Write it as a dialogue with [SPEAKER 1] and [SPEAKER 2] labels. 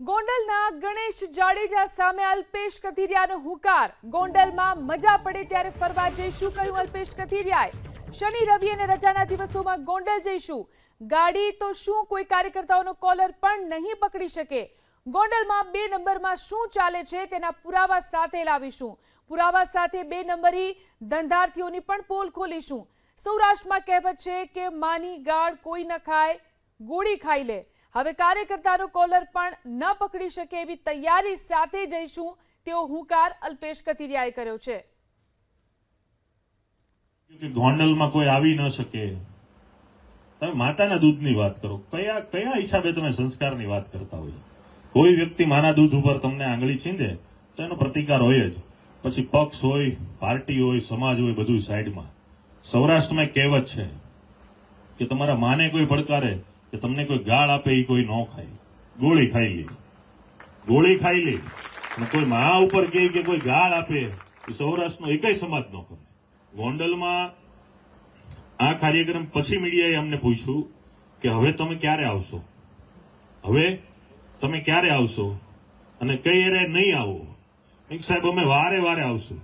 [SPEAKER 1] ગોંડલના ગણેશ જાડેજા સામે અલ્પેશ કથિરિયાનો હુંકાર. ગોંડલમાં મજા પડે ત્યારે ફરવા જઈશું, કહ્યું અલ્પેશ કથિરિયાએ. શનિ, રવિ અને રજાના દિવસોમાં ગોંડલ જઈશું. ગાડી તો શું કોઈ કાર્યકર્તાઓનો કોલર પણ નહીં પકડી શકે. ગોંડલમાં બે નંબરમાં શું ચાલે છે તેના પુરાવા સાથે લાવીશું. પુરાવા સાથે બે નંબરી ધંધાર્થીઓની પણ પોલ ખોલીશું. સૌરાષ્ટ્રમાં કહેવત છે કે, માની ગાળ કોઈ ન ખાય, ગોળી ખાઈ લે. હવે કાર્યકર્તાનો કોલર પણ ન પકડી શકે એવી તૈયારી સાથે જઈશું, તેવો હુંકાર અલ્પેશ કથિરિયાએ કર્યો છે.
[SPEAKER 2] કે ગોંડલમાં કોઈ આવી ન શકે. તમે માતાના દૂધની વાત કરો. કયા કયા હિસાબે તમે સંસ્કારની વાત કરતા હોય? કોઈ વ્યક્તિ માના દૂધ ઉપર તમને આંગળી છીંદે, તો એનો પ્રતિકાર હોય જ. પછી પક્ષ હોય, પાર્ટી હોય, સમાજ હોય બધું સાઈડમાં. સૌરાષ્ટ્રમાં કહેવત છે કે તમારા માને કોઈ પડકારે કે તમને કોઈ ગાળ આપે એ કોઈ ન ખાય. ગોળી ખાઈ લે. ગોળી ખાઈ લે. કોઈ મા ઉપર કહે કે કોઈ ગાળ આપે એ સૌરાષ્ટ્રનો એકય સમાજ ન કરે ગોંડલમાં આ કાર્યક્રમ પછી મીડિયાએ અમને પૂછ્યું કે હવે તમે ક્યારે આવશો? હવે તમે ક્યારે આવશો? અને કઈ એરે નહીં આવો? સાહેબ, અમે વારે વારે આવશું.